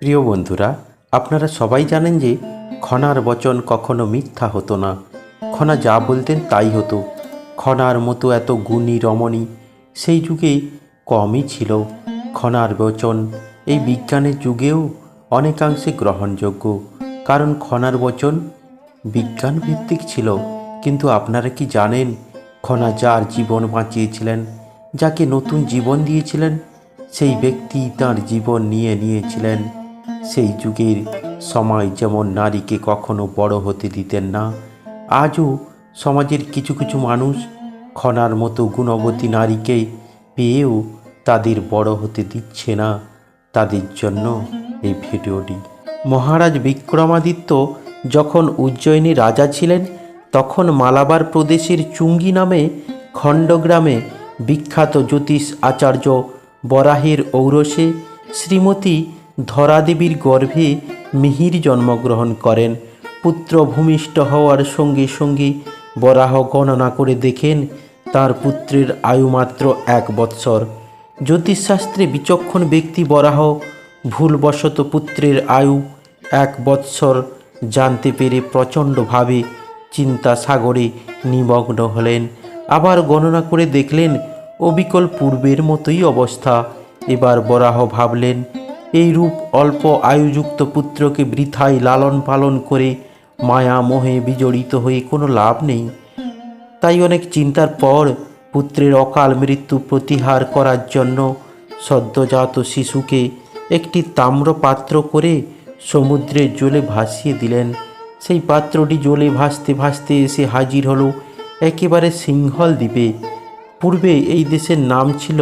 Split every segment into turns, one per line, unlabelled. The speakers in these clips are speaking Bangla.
প্রিয় বন্ধুরা, আপনারা সবাই জানেন যে খনার বচন কখনো মিথ্যা হতো না। খনা যা বলতেন তাই হতো। খনার মতো এত গুণী রমণী সেই যুগে কমই ছিল। খনার বচন এই বিজ্ঞানের যুগেও অনেকাংশে গ্রহণযোগ্য। কারণ খনার বচন বিজ্ঞান ভিত্তিক ছিল। কিন্তু আপনারা কি জানেন খনা যার জীবন বাঁচিয়েছিলেন, যাকে নতুন জীবন দিয়েছিলেন, সেই ব্যক্তি তার জীবন নিয়ে নিয়েছিলেন। সেই যুগের সময় যেমন নারীকে কখনো বড় হতে দিতেন না, আজও সমাজের কিছু কিছু মানুষ খনার মতো গুণবতী নারীকে পেয়েও তাদের বড় হতে দিচ্ছে না। তাদের জন্য এই ভিডিওটি। মহারাজ বিক্রমাদিত্য যখন উজ্জয়িনী রাজা ছিলেন, তখন মালাবার প্রদেশের চুঙ্গি নামে খণ্ডগ্রামে বিখ্যাত জ্যোতিষ আচার্য বরাহের ঔরসে শ্রীমতী ধরাদেবীর গর্ভে মিহির জন্মগ্রহণ করেন। পুত্র ভূমিষ্ঠ হওয়ার সঙ্গে সঙ্গে বরাহ গণনা করে দেখেন, তার পুত্রের আয়ু মাত্র এক বৎসর। জ্যোতিষশাস্ত্রে বিচক্ষণ ব্যক্তি বরাহ, ভুলবশত পুত্রের আয়ু এক বৎসর জানতে পেরে প্রচণ্ডভাবে চিন্তা সাগরে নিমগ্ন হলেন। আবার গণনা করে দেখলেন, অবিকল পূর্বের মতোই অবস্থা। এবার বরাহ ভাবলেন এই রূপ অল্প আয়ুযুক্ত পুত্রকে বৃথায় লালন পালন করে মায়া মোহে বিজড়িত হয়ে কোনো লাভ নেই। তাই অনেক চিন্তার পর পুত্রের অকাল মৃত্যু প্রতিহার করার জন্য সদ্যজাত শিশুকে একটি তাম্র পাত্র করে সমুদ্রের জলে ভাসিয়ে দিলেন। সেই পাত্রটি জলে ভাসতে ভাসতে এসে হাজির হলো একেবারে সিংহল দ্বীপে। পূর্বে এই দেশের নাম ছিল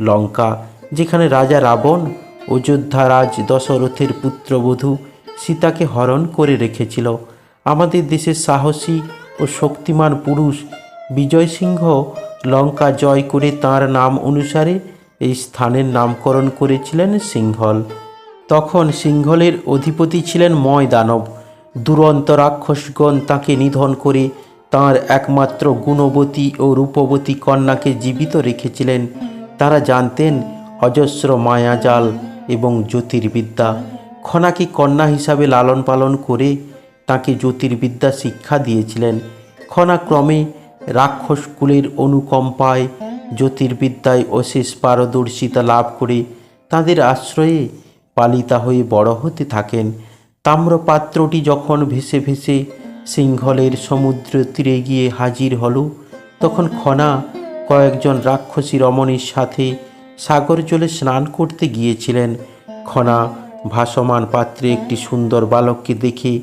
লঙ্কা, যেখানে রাজা রাবণ অযোধ্যা রাজ দশরথের পুত্রবধূ সীতাকে হরণ করে রেখেছিল। আমাদের দেশের সাহসী ও শক্তিমান পুরুষ বিজয় সিংহ লঙ্কা জয় করে তার নাম অনুসারে এই স্থানের নামকরণ করেছিলেন সিংহল। তখন সিংহলের অধিপতি ছিলেন ময় দানব দুরন্ত রাক্ষসগণ তাকে নিধন করে তার একমাত্র গুণবতী ও রূপবতী কন্যাকে জীবিত রেখেছিলেন। তারা জানতেন অজস্র মায়াজাল এবং জ্যোতির্বিদ্যা। খনাকে কন্যা হিসাবে লালন পালন করে তাকে জ্যোতির্বিদ্যা শিক্ষা দিয়েছিলেন। খনা ক্রমে রাক্ষস কুলের অনুকম্পায় জ্যোতির্বিদ্যায় অশেষ পারদর্শিতা লাভ করে তাদের আশ্রয়ে পালিতা হয়ে বড় হতে থাকেন। তাম্রপাত্রটি যখন ভেসে ভেসে সিংহলের সমুদ্র তীরে গিয়ে হাজির হল, তখন খনা কয়েকজন রাক্ষসী রমণীর সাথে সাগর জলে স্নান করতে গিয়েছিলেন। খনা, ভাসমান পাত্রে একটি সুন্দর বালককে দেখে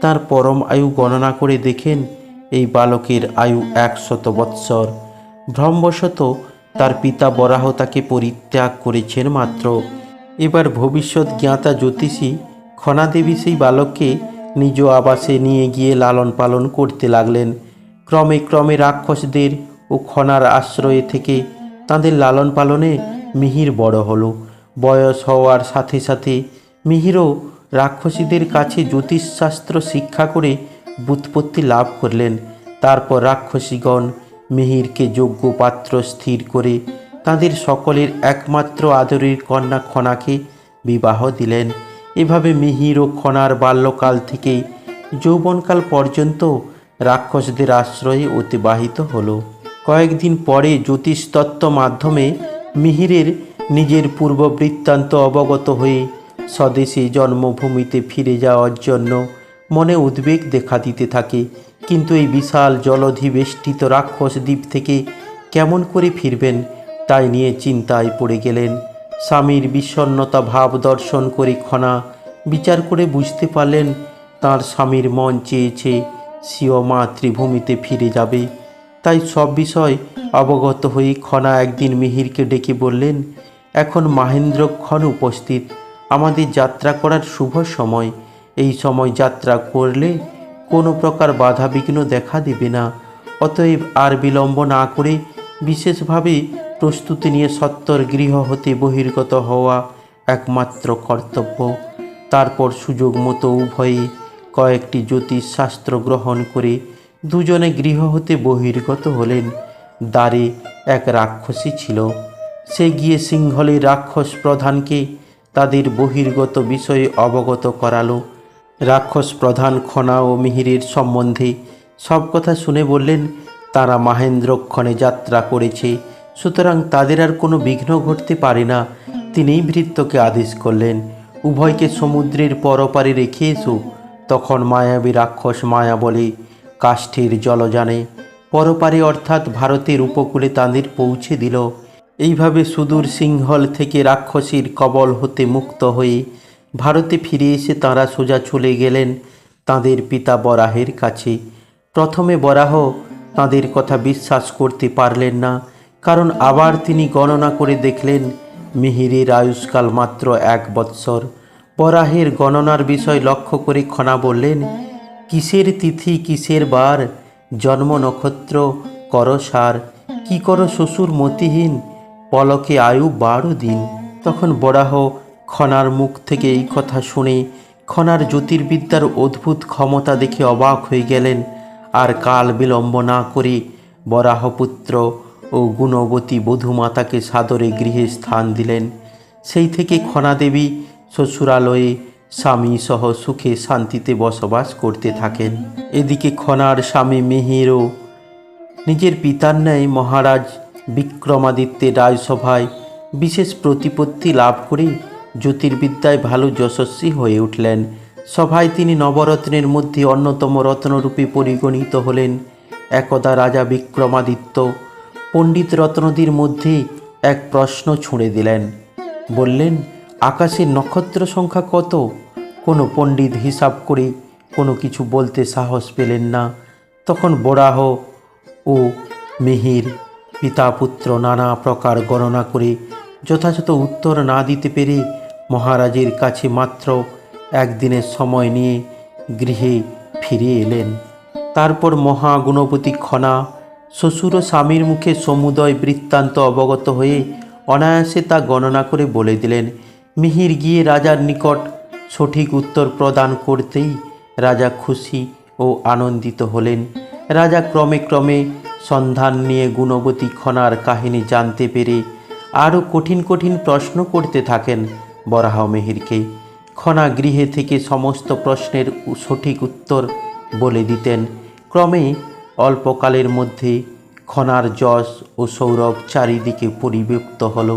তার পরম আয়ু গণনা করে দেখেন, এই বালকের আয়ু একশত বৎসর। ভ্রমবশত তার পিতা বরাহ তাকে পরিত্যাগ করেছেন মাত্র। এবার ভবিষ্যৎ জ্ঞাতা জ্যোতিষী খনাদেবী সেই বালককে নিজ আবাসে নিয়ে গিয়ে লালন পালন করতে লাগলেন। ক্রমে ক্রমে রাক্ষসদের ও খনার আশ্রয়ে থেকে তাদের লালন পালনে মিহির বড় হলো। বয়স হওয়ার সাথে সাথে মিহিরও রাক্ষসীদের কাছে জ্যোতিষশাস্ত্র শিক্ষা করে বুৎপত্তি লাভ করলেন। তারপর রাক্ষসীগণ মিহিরকে যোগ্য পাত্র স্থির করে তাদের সকলের একমাত্র আদরের কন্যা খনাকে বিবাহ দিলেন। এভাবে মিহির ও খনার বাল্যকাল থেকে যৌবনকাল পর্যন্ত রাক্ষসদের আশ্রয়ে অতিবাহিত হলো। কয়েকদিন পরে জ্যোতিষতত্ত্ব মাধ্যমে মিহিরের নিজের পূর্ব বৃত্তান্ত অবগত হয়ে স্বদেশে জন্মভূমিতে ফিরে যাওয়ার জন্য মনে উদ্বেগ দেখা দিতে থাকে। কিন্তু এই বিশাল জলধি বেষ্টিত রাক্ষস দ্বীপ থেকে কেমন করে ফিরবেন তাই নিয়ে চিন্তায় পড়ে গেলেন। স্বামীর বিষণ্নতা ভাব দর্শন করে খনা বিচার করে বুঝতে পারলেন, তার স্বামীর মন চেয়েছে সিও মাতৃভূমিতে ফিরে যাবে। তাই সব বিষয় অবগত হয়ে খনা একদিন মিহিরকে ডেকে বললেন, এখন মাহেন্দ্রক্ষণ উপস্থিত। আমাদের যাত্রা করার শুভ সময়। এই সময় যাত্রা করলে কোনো প্রকার বাধা বিঘ্ন দেখা দেবে না। অতএব আর বিলম্ব না করে বিশেষভাবে প্রস্তুতি নিয়ে সত্তর গৃহ হতে বহির্গত হওয়া একমাত্র কর্তব্য। তারপর সুযোগ মতো উভয়ে কয়েকটি জ্যোতিষ শাস্ত্র গ্রহণ করে দুজনে গৃহ হতে বহির্গত হলেন। দ্বারে এক রাক্ষসী ছিল। সে গিয়ে সিংহলের রাক্ষস প্রধানকে তাদের বহির্গত বিষয়ে অবগত করালো। রাক্ষস প্রধান খনা ও মিহিরের সম্বন্ধে সব কথা শুনে বললেন, তারা মাহেন্দ্রক্ষণে যাত্রা করেছে, সুতরাং তাদের আর কোনো বিঘ্ন ঘটতে পারে না। তিনিই ভৃত্যকে আদেশ করলেন, উভয়কে সমুদ্রের পরপারে রেখে এসো। তখন মায়াবী রাক্ষস মায়া বলে কাষ্ঠের জলযানে, পরপারে অর্থাৎ ভারতের উপকূলে তাঁদের পৌঁছে দিল। এইভাবে সুদূর সিংহল থেকে রাক্ষসীর কবল হতে মুক্ত হয়ে ভারতে ফিরে এসে তাঁরা সোজা চলে গেলেন তাঁদের পিতা বরাহের কাছে। প্রথমে বরাহ তাঁদের কথা বিশ্বাস করতে পারলেন না, কারণ আবার তিনি গণনা করে দেখলেন মিহিরের আয়ুষ্কাল মাত্র এক বৎসর। বরাহের গণনার বিষয় লক্ষ্য করে খনা বললেন কিসের তিথি, কিসের বার? জন্ম নক্ষত্র করসার কি কর শ্বশুর মতিহীন? পলকে আয়ু বারো দিন। তখন বরাহ খনার মুখ থেকে এই কথা শুনে খনার জ্যোতির্বিদ্যার অদ্ভুত ক্ষমতা দেখে অবাক হয়ে গেলেন। আর কাল বিলম্ব না করে বরাহপুত্র ও গুণবতী বধূমাতাকে সাদরে গৃহে স্থান দিলেন। সেই থেকে খনাদেবী শ্বশুরালয়ে স্বামী সহ সুখে শান্তিতে বসবাস করতে থাকেন। এদিকে খনার স্বামী মিহিরও নিজের পিতার ন্যায় মহারাজ বিক্রমাদিত্যের রাজসভায় বিশেষ প্রতিপত্তি লাভ করে জ্যোতির্বিদ্যায় ভালো যশস্বী হয়ে উঠলেন। সভায় তিনি নবরত্নের মধ্যে অন্যতম রত্নরূপে পরিগণিত হলেন। একদা রাজা বিক্রমাদিত্য পণ্ডিত রত্নদীর মধ্যে এক প্রশ্ন ছুঁড়ে দিলেন। বললেন, আকাশের নক্ষত্র সংখ্যা কত? কোনো পণ্ডিত হিসাব করে কোনো কিছু বলতে সাহস পেলেন না। তখন বরাহ ও মিহির পিতা পুত্র নানা প্রকার গণনা করে যথাযথ উত্তর না দিতে পেরে মহারাজের কাছে মাত্র একদিনের সময় নিয়ে গৃহে ফিরে এলেন। তারপর মহাগুণপতি খনা, শ্বশুর ও স্বামীর মুখে সমুদয় বৃত্তান্ত অবগত হয়ে অনায়াসে তা গণনা করে বলে দিলেন। মিহির গিয়ে রাজার নিকট সঠিক উত্তর প্রদান করতেই রাজা খুশি ও আনন্দিত হলেন। রাজা ক্রমে ক্রমে সন্ধান নিয়ে গুণবতী খনার কাহিনী জানতে পেরে আরও কঠিন কঠিন প্রশ্ন করতে থাকেন বরাহ মেহিরকে। খনা গৃহে থেকে সমস্ত প্রশ্নের সঠিক উত্তর বলে দিতেন। ক্রমে অল্পকালের মধ্যে খনার যশ ও সৌরভ চারিদিকে পরিব্যক্ত হল।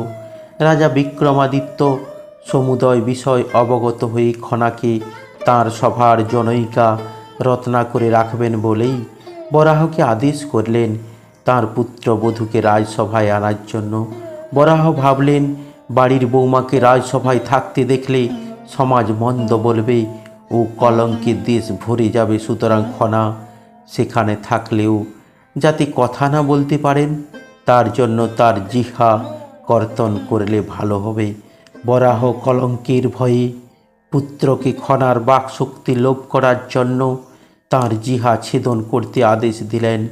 রাজা বিক্রমাদিত্য সমুদয় বিষয় অবগত হয়ে খনাকে তার সভার জনৈকা রত্না করে রাখবেন বলেই বরাহকে আদেশ করলেন। তার পুত্রবধূকে রাজসভায় আনার জন্য। বরাহ ভাবলেন, বাড়ির বৌমাকে রাজসভায় থাকতে দেখলে সমাজ মন্দ বলবে ও কলঙ্কের দেশ ভরে যাবে সুতরাং খনা সেখানে থাকলেও যাতে কথা না বলতে পারেন, তার জন্য তার জিহা কর্তন করলে ভালো হবে। বরাহ কলঙ্কের ভয়ে পুত্রকে খনার বাকশক্তি লোভ করার জন্য তার জিহা ছেদন করতে আদেশ দিলেন।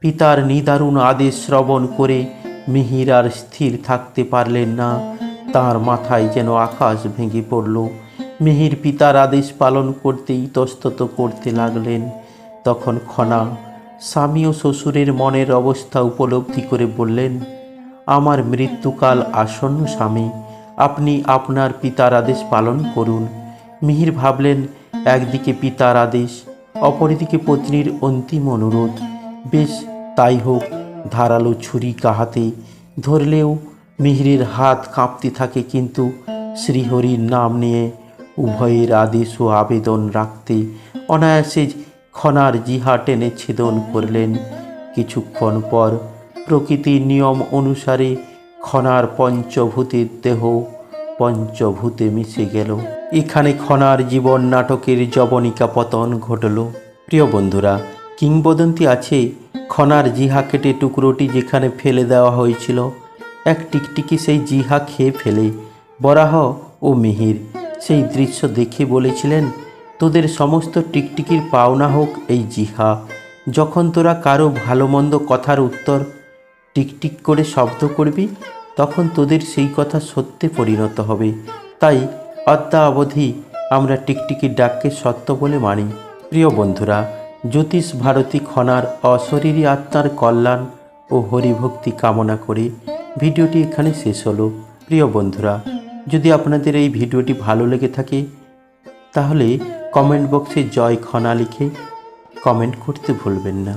পিতার নিদারুণ আদেশ শ্রবণ করে মিহির আর স্থির থাকতে পারলেন না। তার মাথায় যেন আকাশ ভেঙে পড়ল। মিহির পিতার আদেশ পালন করতে ইতস্তত করতে লাগলেন। তখন খনা স্বামী ও শ্বশুরের মনের অবস্থা উপলব্ধি করে বললেন, আমার মৃত্যুকাল আসন্ন স্বামী। আপনি আপনার পিতার আদেশ পালন করুন। মিহির ভাবলেন, একদিকে পিতার আদেশ, অপরদিকে পত্নীর অন্তিম অনুরোধ। বেশ, তাই হোক, ধারালো ছুরি কাহাতে। ধরলেও মিহিরের হাত কাঁপতে থাকে কিন্তু শ্রীহরির নাম নিয়ে উভয়ের আদেশ ও আবেদন রাখতে অনায়াসে খনার জিহা টেনে ছেদন করলেন। কিছুক্ষণ পর প্রকৃতির নিয়ম অনুসারে খনার পঞ্চভূতির দেহ, পঞ্চভূতে মিশে গেল। এখানে খনার জীবন নাটকের জবনিকা পতন ঘটল। প্রিয় বন্ধুরা, কিংবদন্তি আছে খনার জিহা কেটে টুকরোটি যেখানে ফেলে দেওয়া হয়েছিল। এক টিকটিকি সেই জিহা খেয়ে ফেলে। বরাহ ও মিহির সেই দৃশ্য দেখে বলেছিলেন, তোদের সমস্ত টিকটিকির পাওনা হোক এই জিহা। যখন তোরা কারও ভালো মন্দ কথার উত্তর টিকটিক করে শব্দ করবি, তখন তোদের সেই কথা সত্যে পরিণত হবে। তাই অদ্যা অবধি আমরা টিকটিকির ডাককে সত্য বলে মানি। প্রিয় বন্ধুরা, জ্যোতিষ ভারতী খনার অশরীরী আত্মার কল্যাণ ও হরিভক্তি কামনা করে ভিডিওটি এখানে শেষ হলো। প্রিয় বন্ধুরা, যদি আপনাদের এই ভিডিওটি ভালো লেগে থাকে, তাহলে কমেন্ট বক্সে জয় খনা লিখে কমেন্ট করতে ভুলবেন না।